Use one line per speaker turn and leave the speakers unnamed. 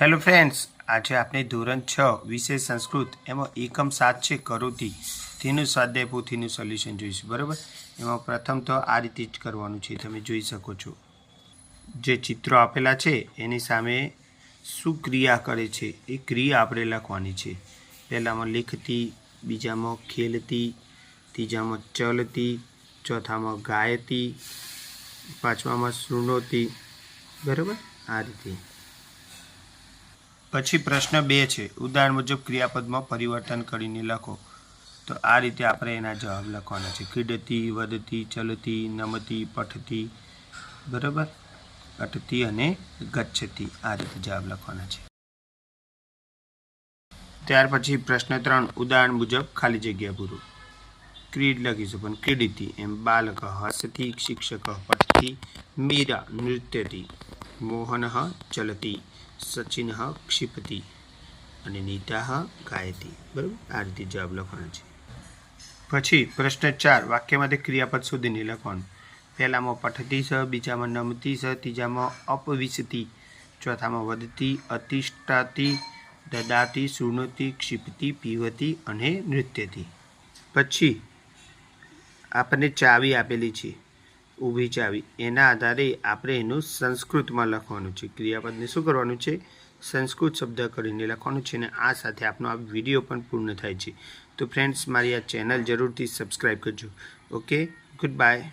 Hello friends આજે આપણે ધોરણ છ વિષય સંસ્કૃત, એમાં એકમ સાત છે કરોતી. તેનું સ્વાધ્યાય પોથીનું સોલ્યુશન જોઈશું, બરાબર? એમાં પ્રથમ તો આ રીતે જ કરવાનું છે, તમે જોઈ શકો છો. જે ચિત્રો આપેલા છે, એની સામે શું ક્રિયા કરે છે, એ ક્રિયા આપણે લખવાની છે. પહેલાંમાં લીખતી, બીજામાં ખેલતી, ત્રીજામાં ચલતી, ચોથામાં ગાયતી, પાંચમામાં શૃણોતી બરાબર? આ રીતે. પછી પ્રશ્ન બે છે. ઉદાહરણ મુજબ ક્રિયાપદમાં પરિવર્તન કરીને લખો. તો આ રીતે આપણે એના જવાબ લખવાના છે. ક્રીડતી વધતી, ચલતી, નમતી, પઠતી, બરાબર? અટતી અને ગચ્છતી આ રીતે જવાબ લખવાના છે. ત્યાર પછી પ્રશ્ન ત્રણ, ઉદાહરણ મુજબ ખાલી જગ્યા પૂરું. ક્રીડ લખીશું પણ ક્રીડિતી એમ બાલક, હસતી, શિક્ષક, પઠતી, મીરા, નૃત્યતી. મોહન ચલતી સચિન ક્ષિપતી અને નીતા ગાયતી. બરાબર? આ રીતે જવાબ લખવાનો છે. પછી પ્રશ્ન ચાર, વાક્યમાંથી ક્રિયાપદ શોધીને લખવાનું પહેલામાં પઠતી સ, બીજામાં નમતી સ, ત્રીજામાં અપવિશતી, ચોથામાં વધતી, અતિષ્ઠાતી, દદાતી, શૃણોતી, ક્ષિપતી, પીવતી અને નૃત્યતી. પછી આપણને ચાવી આપેલી છે. ઊભી ચાવી એના આધારે આપણે એનું સંસ્કૃતમાં લખવાનું છે. ક્રિયાપદને શું કરવાનું છે? સંસ્કૃત શબ્દ કરીને લખવાનું છે અને આ સાથે આપનો આ વીડિયો પણ પૂર્ણ થાય છે. તો ફ્રેન્ડ્સ મારી આ ચેનલ જરૂરથી સબસ્ક્રાઈબ કરજો. Okay good bye